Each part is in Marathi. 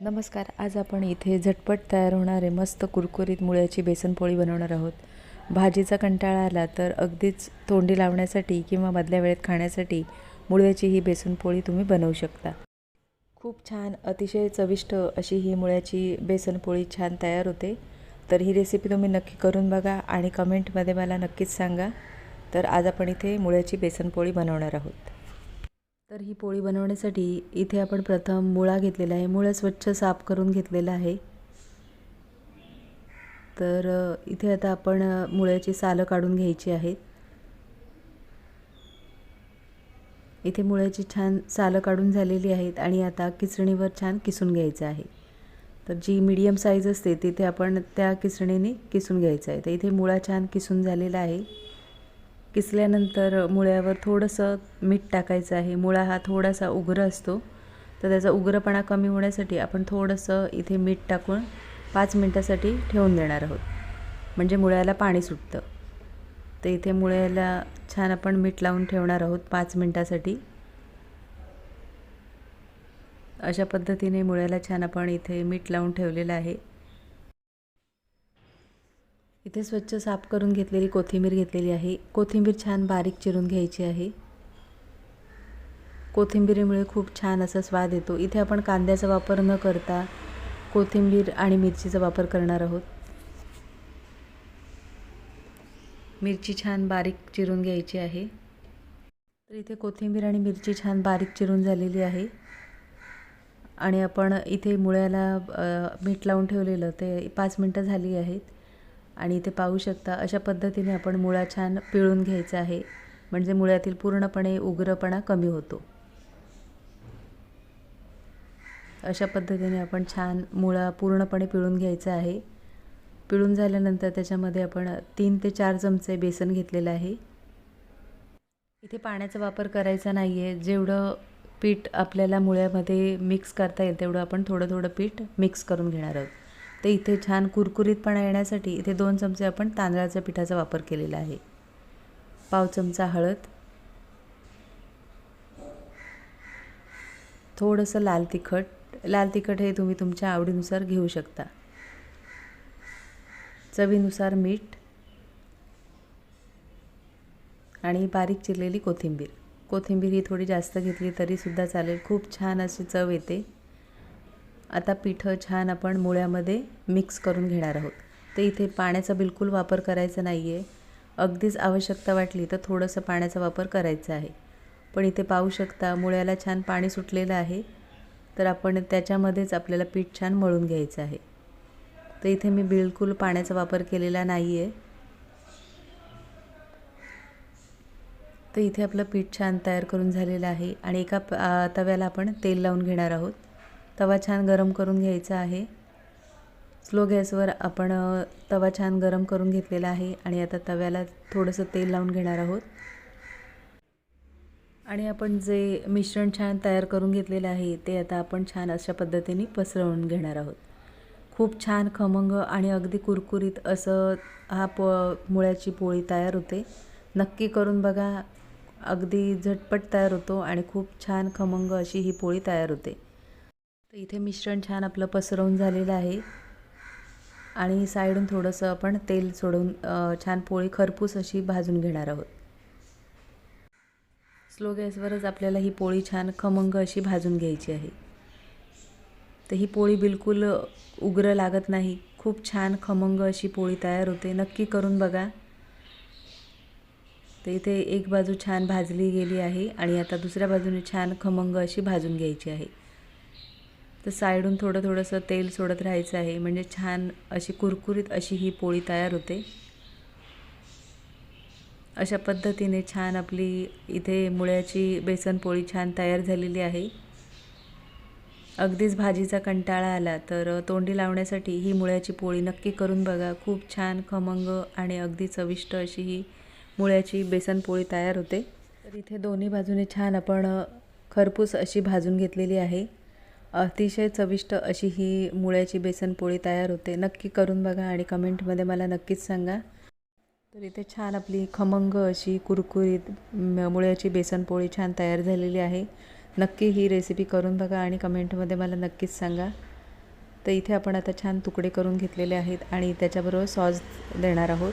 नमस्कार आज आपण इथे झटपट तयार होणारे मस्त कुरकुरीत मुळ्याची बेसनपोळी बनवणार आहोत. भाजीचा कंटाळा आला तर अगदीच तोंडी लावण्यासाठी किंवा मधल्या वेळेत खाण्यासाठी मुळ्याची ही बेसनपोळी तुम्ही बनवू शकता. खूप छान अतिशय चविष्ट अशी ही मुळ्याची बेसनपोळी छान तयार होते. तर ही रेसिपी तुम्ही नक्की करून बघा आणि कमेंटमध्ये मला नक्कीच सांगा. तर आज आपण इथे मुळ्याची बेसनपोळी बनवणार आहोत. तर ही पोळी बनवण्यासाठी इथे आपण प्रथम मुळा घेतलेला आहे. मुळा स्वच्छ साफ करून घेतलेला आहे. तर इथे आता आपण मुळ्याची सालं काढून घ्यायची आहेत. इथे मुळ्याची छान सालं काढून झालेली आहेत आणि आता किसणीवर छान किसून घ्यायचं आहे. तर जी मीडियम साईज असते तिथे आपण त्या किसणीने किसून घ्यायचं आहे. तर इथे मुळा छान किसून झालेला आहे. किसल्यानंतर मुळ्यावर थोडंसं मीठ टाकायचं आहे. मुळा हा थोडासा उग्र असतो. तर त्याचा उग्रपणा कमी होण्यासाठी आपण थोडंसं इथे मीठ टाकून पाच मिनटासाठी ठेवून देणार आहोत. म्हणजे मुळ्याला पाणी सुटतं. तर इथे मुळ्याला छान आपण मीठ लावून ठेवणार आहोत पाच मिनटासाठी. अशा पद्धतीने मुळ्याला छान आपण इथे मीठ लावून ठेवलेलं आहे. इथे स्वच्छ साफ करून घेतलेली कोथिंबीर घेतलेली आहे. कोथिंबीर छान बारीक चिरून घ्यायची आहे. कोथिंबीरीमुळे खूप छान असा स्वाद येतो. इथे आपण कांद्याचा वापर न करता कोथिंबीर आणि मिरचीचा वापर करणार आहोत. मिरची छान बारीक चिरून घ्यायची आहे. तर इथे कोथिंबीर आणि मिरची छान बारीक चिरून झालेली आहे. आणि आपण इथे मुळ्याला मीठ लावून ठेवलेलं ते पाच मिनटं झाली आहेत. आणि इथे पाहू शकता अशा पद्धतीने आपण मुळा छान पिळून घ्यायचा आहे. म्हणजे मुळ्यातील पूर्णपणे उग्रपणा कमी होतो. अशा पद्धतीने आपण छान मुळा पूर्णपणे पिळून घ्यायचा आहे. पिळून झाल्यानंतर त्याच्यामध्ये आपण तीन ते चार चमचे बेसन घेतलेलं आहे. इथे पाण्याचा वापर करायचा नाही आहे जेवढं पीठ आपल्याला मुळ्यामध्ये मिक्स करता येईल तेवढं आपण थोडं थोडं पीठ मिक्स करून घेणार आहोत. तर इथे छान कुरकुरीतपणा येण्यासाठी इथे दोन चमचे आपण तांदळाच्या पिठाचा वापर केलेला आहे. पाव चमचा हळद. थोडंसं लाल तिखट. लाल तिखट हे तुम्ही तुमच्या आवडीनुसार घेऊ शकता. चवीनुसार मीठ आणि बारीक चिरलेली कोथिंबीर. कोथिंबीर ही थोडी जास्त घेतली तरीसुद्धा चालेल. खूप छान अशी चव येते. आता पिठं छान आपण मुळ्यामध्ये मिक्स करून घेणार आहोत. तर इथे पाण्याचा बिलकुल वापर करायचा नाही आहे अगदीच आवश्यकता वाटली तर थोडंसं पाण्याचा वापर करायचा आहे. पण इथे पाहू शकता मुळ्याला छान पाणी सुटलेलं आहे. तर आपण त्याच्यामध्येच आपल्याला पीठ छान मळून घ्यायचं आहे. तर इथे मी बिलकुल पाण्याचा वापर केलेला नाही आहे तर इथे आपलं पीठ छान तयार करून झालेलं आहे आणि एका प- तव्याला आपण तेल लावून घेणार आहोत. तवा छान गरम करून घ्यायचा आहे. स्लो गॅसवर आपण तवा छान गरम करून घेतलेला आहे आणि आता तव्याला थोडंसं तेल लावून घेणार आहोत. आणि आपण जे मिश्रण छान तयार करून घेतलेलं आहे ते आता आपण छान अशा पद्धतीने पसरवून घेणार आहोत. खूप छान खमंग आणि अगदी कुरकुरीत असं हा प मुळ्याची पोळी तयार होते. नक्की करून बघा अगदी झटपट तयार होतो आणि खूप छान खमंग अशी ही पोळी तयार होते. तर इथे मिश्रण छान आपलं पसरवून झालेलं आहे. आणि साईडून थोडंसं आपण तेल सोडून छान पोळी खरपूस अशी भाजून घेणार आहोत. स्लो गॅसवरच आपल्याला ही पोळी छान खमंग अशी भाजून घ्यायची आहे. तर ही पोळी बिलकुल उग्र लागत नाही. खूप छान खमंग अशी पोळी तयार होते. नक्की करून बघा. तर इथे एक बाजू छान भाजली गेली आहे आणि आता दुसऱ्या बाजूने छान खमंग अशी भाजून घ्यायची आहे. तर साईडून थोडं थोडंसं तेल सोडत राहायचं आहे. म्हणजे छान अशी कुरकुरीत अशी ही पोळी तयार होते. अशा पद्धतीने छान आपली इथे मुळ्याची बेसन पोळी छान तयार झालेली आहे. अगदीच भाजीचा कंटाळा आला तर तोंडी लावण्यासाठी ही मुळ्याची पोळी नक्की करून बघा. खूप छान खमंग आणि अगदी चविष्ट अशी ही मुळ्याची बेसन पोळी तयार होते. तर इथे दोन्ही बाजूने छान आपण खरपूस अशी भाजून घेतलेली आहे. अतिशय चविष्ट अशी ही मुळ्याची बेसनपोळी तयार होते. नक्की करून बघा आणि कमेंटमध्ये मला नक्कीच सांगा. तर इथे छान आपली खमंग अशी कुरकुरीत मुळ्याची बेसनपोळी छान तयार झालेली आहे. नक्की ही रेसिपी करून बघा आणि कमेंटमध्ये मला नक्कीच सांगा. तर इथे आपण आता छान तुकडे करून घेतलेले आहेत आणि त्याच्याबरोबर सॉस देणार आहोत.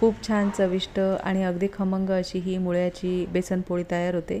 खूप छान चविष्ट आणि अगदी खमंग अशी ही मुळ्याची बेसनपोळी तयार होते.